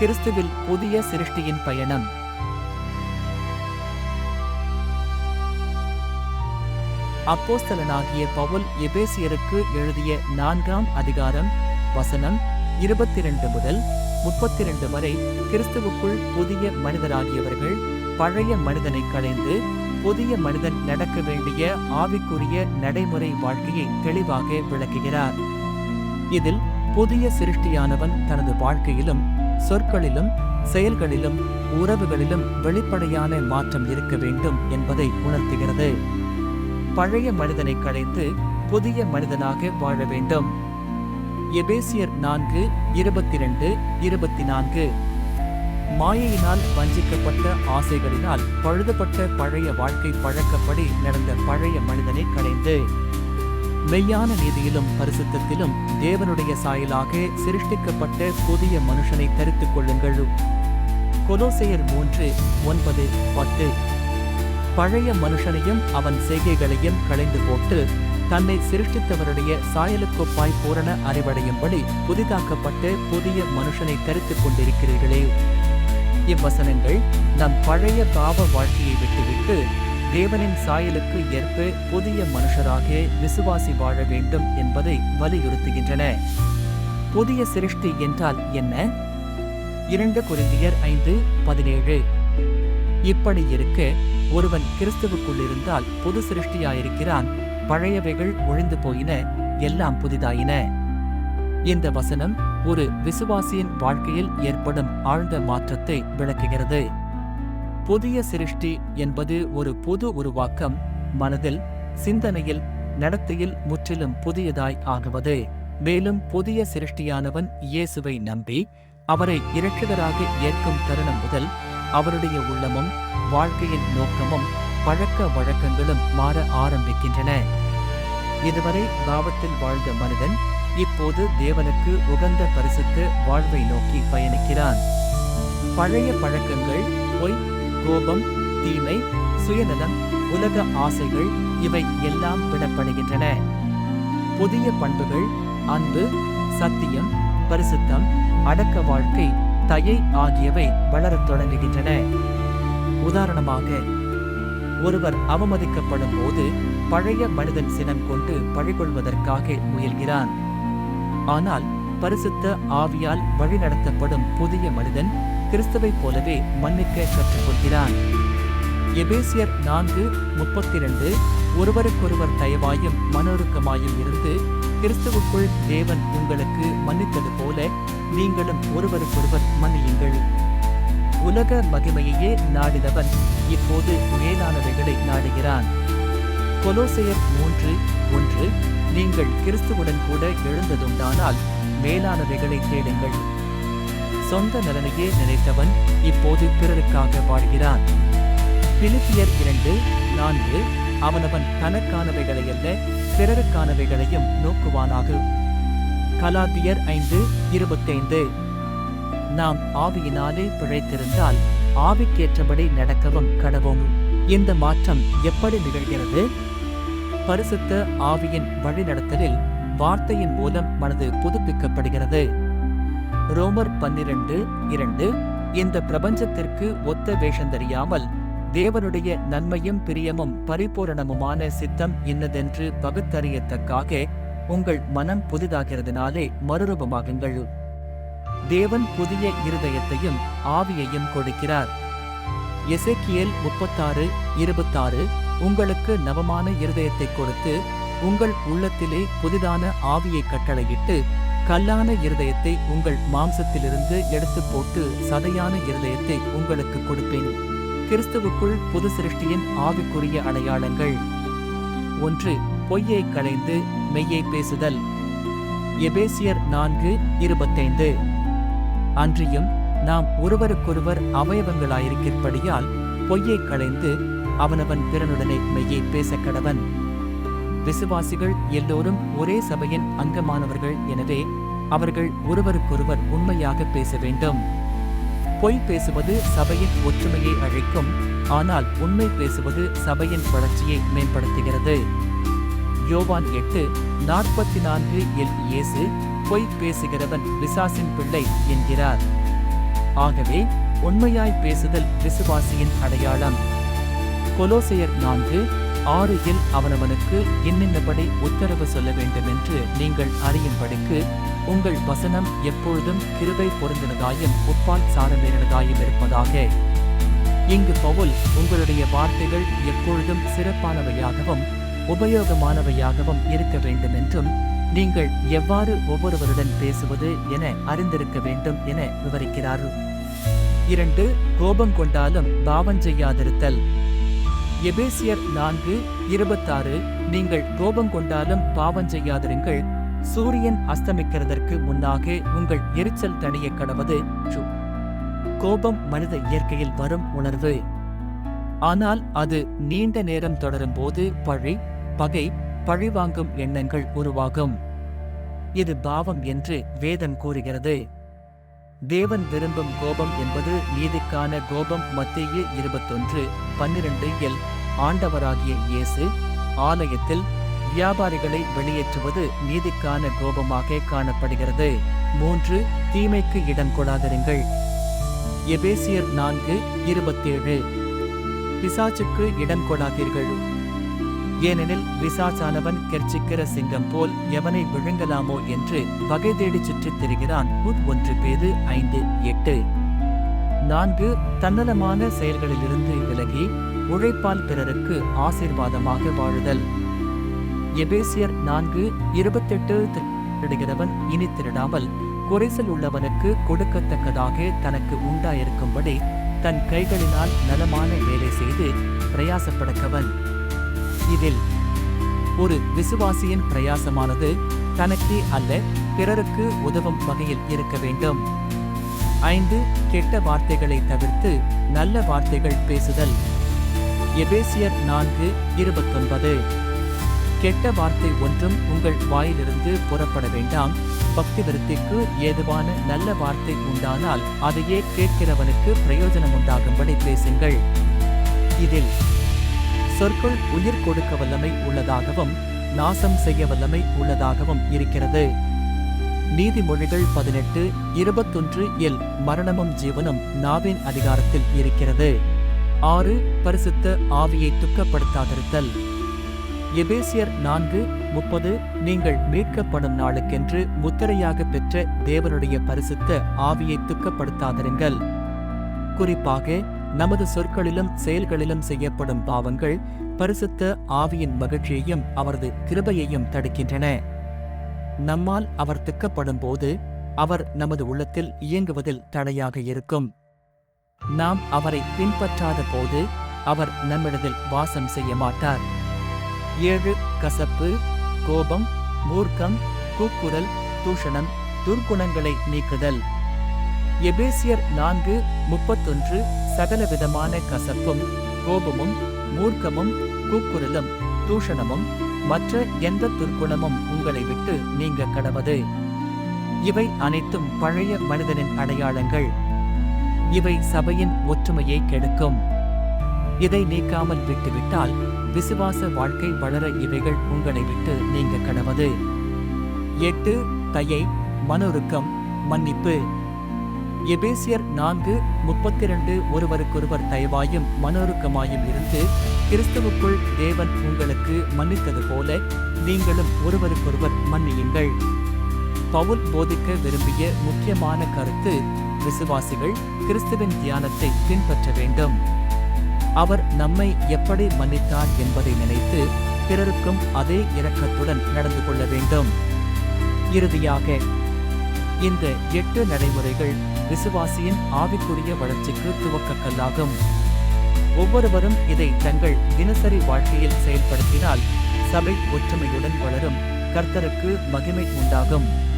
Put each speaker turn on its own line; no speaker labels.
கிறிஸ்துவில் புதிய சிருஷ்டியின் பயணம். அப்போஸ்தலனாகிய பவுல் எபேசியருக்கு எழுதிய நான்காம் அதிகாரம் வசனம் இருபத்தி ரெண்டு முதல் முப்பத்தி ரெண்டு வரை கிறிஸ்துவுக்குள் புதிய மனிதராகியவர்கள் பழைய மனிதனை களைந்து புதிய மனிதன் நடக்க வேண்டிய ஆவிக்குரிய நடைமுறை வாழ்க்கையை தெளிவாக விளக்குகிறார். இதில் புதிய சிருஷ்டியானவன் தனது வாழ்க்கையிலும் சொற்களிலும் செயல்களிலும் உறவுகளிலும் வெளிப்படையான மாற்றம் இருக்க வேண்டும் என்பதை உணர்த்துகிறது. பழைய மனிதனை களைந்து புதிய மனிதனாக வாழ வேண்டும். எபேசியர் நான்கு இருபத்தி ரெண்டு இருபத்தி நான்கு மாயையினால் வஞ்சிக்கப்பட்ட ஆசைகளினால் பழுதுபட்ட பழைய வாழ்க்கை பழக்கப்படி நடந்த பழைய மனிதனை களைந்து. மெய்யான நீதியிலும் பரிசுத்தத்திலும் தேவனுடைய சாயலாக சிருஷ்டிக்கப்பட்ட புதிய மனுஷனை தரித்துக் கொள்ளுங்கள். கொலோசையர் மூன்று ஒன்பது பத்து. பழைய மனுஷனையும் அவன் செய்கைகளையும் களைந்து போட்டு தன்னை சிருஷ்டித்தவருடைய சாயலுக்கொப்பாய் பூரண அறிவடையும்படி புதிதாக்கப்பட்ட புதிய மனுஷனை தரித்துக் கொண்டிருக்கிறீர்களே. இவ்வசனங்கள் நம் பழைய பாவ வாழ்க்கையை விட்டுவிட்டு தேவனின் சாயலுக்கு ஏற்ப புதிய மனுஷராக விசுவாசி வாழ வேண்டும் என்பதை வலியுறுத்துகின்றன. புதிய சிருஷ்டி என்றால் என்ன? இரண்டு குறிந்தியர் ஐந்து பதினேழு. இப்படி இருக்க ஒருவன் கிறிஸ்துவுக்குள் இருந்தால் புது சிருஷ்டியாயிருக்கிறான். பழையவைகள் ஒழிந்து போயின எல்லாம் புதிதாயின. இந்த வசனம் ஒரு விசுவாசியின் வாழ்க்கையில் ஏற்படும் ஆழ்ந்த மாற்றத்தை விளக்குகிறது. புதிய சிருஷ்டி என்பது ஒரு புது உருவாக்கம் மனதில் சிந்தனையில் நடத்தையில் முற்றிலும் புதியதாய் ஆகுவது. மேலும் புதிய சிருஷ்டியானவன் இயேசுவை நம்பி அவரை இரட்சகராக ஏற்கும் தருணம் முதல் அவருடைய உள்ளமும் வாழ்க்கையின் நோக்கமும் பழக்க வழக்கங்களும் மாற ஆரம்பிக்கின்றன. இதுவரை பாவத்தில் வாழ்ந்த மனிதன் இப்போது தேவனுக்கு உகந்த பரிசுத்த வாழ்வை நோக்கி பயணிக்கிறான். பழைய பழக்கங்கள் பொய் கோபம் தீமை சுயநலம் உலக ஆசைகள் இவை எல்லாம் விடப்படுகின்றன. புதிய பண்புகள் அன்பு சத்தியம் பரிசுத்தம் அடக்க வாழ்க்கை தயை ஆகியவை வளரத் தொடங்குகின்றன. உதாரணமாக ஒருவர் அவமதிக்கப்படும் போது பழைய மனிதன் சினம் கொண்டு பழிகொள்வதற்காக முயல்கிறான். ஆனால் பரிசுத்த ஆவியால் வழிநடத்தப்படும் புதிய மனிதன் கிறிஸ்துவைப் போலவே மன்னிக்க கற்றுக்கொள்கிறான். எபேசியர் நான்கு முப்பத்தி ரெண்டு ஒருவருக்கொருவர் தயவாயும் மனோருக்கமாயும் இருந்து கிறிஸ்துவுக்குள் தேவன் உங்களுக்கு மன்னித்தது போல நீங்களும் ஒருவருக்கொருவர் மன்னியுங்கள். உலக மகிமையையே நாடினவன் இப்போது மேலானவைகளை நாடுகிறான். கொலோசையர் மூன்று ஒன்று நீங்கள் கிறிஸ்துவுடன் கூட எழுந்ததுண்டானால் மேலானவைகளை தேடுங்கள். சொந்த நலனையே நினைத்தவன் இப்போது பிறருக்காக வாழ்கிறான். பிலிப்பியர் இரண்டு நான்கு அவனவன் தனக்கானவைகளை அல்ல பிறருக்கானவைகளையும் நோக்குவானாக. கலாத்தியர் ஐந்து இருபத்தைந்து நாம் ஆவியினாலே பிழைத்திருந்தால் ஆவிக்கேற்றபடி நடக்கவும் கடவும். இந்த மாற்றம் எப்படி நிகழ்கிறது? பரிசுத்த ஆவியின் வழிநடத்தலில் வார்த்தையின் மூலம் மனது புதுப்பிக்கப்படுகிறது. ரோமர் பன்னிரண்டு இரண்டு இந்த பிரபஞ்சத்திற்கு ஒத்த வேஷந்தறியாமல் தேவனுடைய நன்மையும் பிரியமும் பரிபூரணமுமான சித்தம் இன்னதென்று பகுத்தறியத்தக்காக உங்கள் மனம் புதிதாகிறதுனாலே மறுரூபமாகுங்கள். தேவன் புதிய இருதயத்தையும் ஆவியையும் கொடுக்கிறார். எசேக்கியேல் முப்பத்தாறு இருபத்தாறு உங்களுக்கு நவமான இருதயத்தை கொடுத்து உங்கள் உள்ளத்திலே புதிதான ஆவியை கட்டளையிட்டு கல்லான இருதயத்தை உங்கள் மாம்சத்திலிருந்து எடுத்து போட்டு சதையான இருதயத்தை உங்களுக்கு கொடுப்பேன். கிறிஸ்துவுக்குள் புது சிருஷ்டியின் ஆவிக்குரிய அடையாளங்கள். ஒன்று பொய்யை களைந்து மெய்யை பேசுதல். எபேசியர் நான்கு இருபத்தைந்து. அன்றியும் நாம் ஒருவருக்கொருவர் அவயவங்களாயிருக்கிறபடியால் பொய்யை களைந்து அவனவன் பிறனுடனே மெய்யை பேச கடவன் விசுவாசிகள் எல்லோரும் ஒரே சபையின் அங்கமானவர்கள். எனவே அவர்கள் ஒருவருக்கொருவர் உண்மையாக பேச வேண்டும். பொய் பேசுவது சபையின் ஒற்றுமையை அழைக்கும் ஆனால் உண்மை பேசுவது சபையின் வளர்ச்சியை மேம்படுத்துகிறது. யோவான் எட்டு நாற்பத்தி நான்கு எல் இயேசு பொய் பேசுகிறவன் விசாசின் பிள்ளை என்கிறார். ஆகவே உண்மையாய் பேசுதல் விசுவாசியின் அடையாளம். கொலோசையர் நான்கு ஆறு இல் அவனவனுக்கு என்னென்னபடி உத்தரவு சொல்ல வேண்டும் என்று நீங்கள் அறியும்படிக்கு உங்கள் வசனம் எப்பொழுதும் கிருபை பொருந்தினதாயும் உப்பால் சாரமேறினதாயும் இருப்பதாக. இங்கு பவுல் உங்களுடைய வார்த்தைகள் எப்பொழுதும் சிறப்பானவையாகவும் உபயோகமானவையாகவும் இருக்க வேண்டும் என்றும் நீங்கள் எவ்வாறு ஒவ்வொருவருடன் பேசுவது என அறிந்திருக்க வேண்டும் என விவரிக்கிறார். இரண்டு கோபம் கொண்டாலும் பாவம் செய்யாதிருத்தல். எபேசியர் நான்கு இருபத்தாறு நீங்கள் கோபம் கொண்டாலும் பாவம் செய்யாதிருங்கள். சூரியன் அஸ்தமிக்கிறதற்கு முன்னாக உங்கள் எரிச்சல் தணிய கடவது கோபம் மனித இயற்கையில் வரும் உணர்வு. ஆனால் அது நீண்ட நேரம் தொடரும் போது பழி பகை பழிவாங்கும் எண்ணங்கள் உருவாகும். இது பாவம் என்று வேதம் கூறுகிறது. தேவன் விரும்பும் கோபம் என்பது நீதிக்கான கோபம் மத்திய இருபத்தொன்று பன்னிரண்டு எல். ஆண்டவராகிய இயேசு ஆலயத்தில் வியாபாரிகளை வெளியேற்றுவது நீதிக்கான கோபமாக காணப்படுகிறது. மூன்று தீமைக்கு இடம் கொடாதிருங்கள். எபேசியர் நான்கு இருபத்தேழு. பிசாச்சுக்கு இடம் கொடாதீர்கள். ஏனெனில் பிசாசானவன் கெர்ச்சிக்கிற சிங்கம் போல் எவனை விழுங்கலாமோ என்று வகை தேடி சுற்றித் திரிகிறான். உட் ஒன்று பேது ஐந்து எட்டு. நான்கு தன்னலமான செயல்களிலிருந்து விலகி உழைப்பால் பிறருக்கு ஆசீர்வாதமாக வாழுதல். எபேசியர் நான்கு இருபத்தெட்டு திருடுகிறவன் இனி திருடாமல் குறைசல் உள்ளவனுக்கு கொடுக்கத்தக்கதாக தனக்கு உண்டாயிருக்கும்படி தன் கைகளினால் நலமான வேலை செய்து பிரயாசப்படக்கவன். இதில் ஒரு விசுவாசியின் பிரயாசமானது தனக்கு அல்ல பிறருக்கு உதவும் வகையில் இருக்க வேண்டும். ஐந்து கெட்ட வார்த்தைகளை தவிர்த்து நல்ல வார்த்தைகள் பேசுதல். எபேசியர் நான்கு இருபத்தொன்பது. கெட்ட வார்த்தை ஒன்றும் உங்கள் வாயிலிருந்து புறப்பட வேண்டாம். பக்தி விருத்திக்கு ஏதுவான நல்ல வார்த்தை உண்டானால் அதையே கேட்கிறவனுக்கு பிரயோஜனம் உண்டாகும்படி பேசுங்கள். இதில் சொற்கள் உயிர் கொடுக்க வல்லமை உள்ளதாகவும் நாசம் செய்ய வல்லமை உள்ளதாகவும் இருக்கிறது. நீதிமொழிகள் பதினெட்டு இருபத்தொன்று இல் மரணமும் ஜீவனும் நாவின் அதிகாரத்தில் இருக்கிறது. ஆறு பரிசுத்த ஆவியை துக்கப்படுத்தாதிருத்தல். எபேசியர் நான்கு முப்பது நீங்கள் மீட்கப்படும் நாளுக்கென்று முத்திரையாக பெற்ற தேவனுடைய பரிசுத்த ஆவியை துக்கப்படுத்தாதிருங்கள். குறிப்பாக நமது சொற்களிலும் செயல்களிலும் செய்யப்படும் பாவங்கள் பரிசுத்த ஆவியின் மகிழ்ச்சியையும் அவரது கிருபையையும் தடுக்கின்றன. நம்மால் அவர் திக்கப்படும் போது அவர் நமது உள்ளத்தில் இயங்குவதில் தடையாக இருக்கும். நாம் அவரை பின்பற்றாத போது அவர் நம்மிடத்தில் வாசம் செய்ய மாட்டார். ஏழு கசப்பு கோபம் மூர்க்கம் கூக்குரல் தூஷணம் துர்க்குணங்களை நீக்குதல். எபேசியர் நான்கு முப்பத்தொன்று சகலவிதமான கசப்பும் கோபமும் மூர்க்கமும் கூக்குரலும் தூஷணமும் மற்ற எந்த துர்க்குணமும் உங்களை விட்டு நீங்க கடவது. இவை அனைத்தும் பழைய மனிதனின் அடையாளங்கள். இவை சபையின் ஒற்றுமையை கெடுக்கும். இதை நீக்காமல் விட்டுவிட்டால் விசுவாச வாழ்க்கை வளர இவைகள் உங்களை விட்டு நீங்க கடவது. எட்டு தயை மனொருக்கம் மன்னிப்பு. எபேசியர் நான்கு முப்பத்தி இரண்டு ஒருவருக்கொருவர் தயவாயும் மனோருக்கமாயும் இருந்து கிறிஸ்துவுக்குள் தேவன் உங்களுக்கு மன்னித்தது போல நீங்களும் ஒருவருக்கொருவர் மன்னியுங்கள். பவுல் போதிக்க விரும்பிய முக்கியமான கருத்து விசுவாசிகள் கிறிஸ்துவின் தியானத்தை பின்பற்ற வேண்டும். அவர் நம்மை எப்படி மன்னித்தார் என்பதை நினைத்து பிறருக்கும் அதே இரக்கத்துடன் நடந்து கொள்ள வேண்டும். இறுதியாக இந்த எட்டு நடைமுறைகள் விசுவாசியின் ஆவிக்குரிய வளர்ச்சிக்கு துவக்கக்கல்லாகும். ஒவ்வொருவரும் இதை தங்கள் தினசரி வாழ்க்கையில் செயல்படுத்தினால் சபை ஒற்றுமையுடன் வளரும். கர்த்தருக்கு மகிமை உண்டாகும்.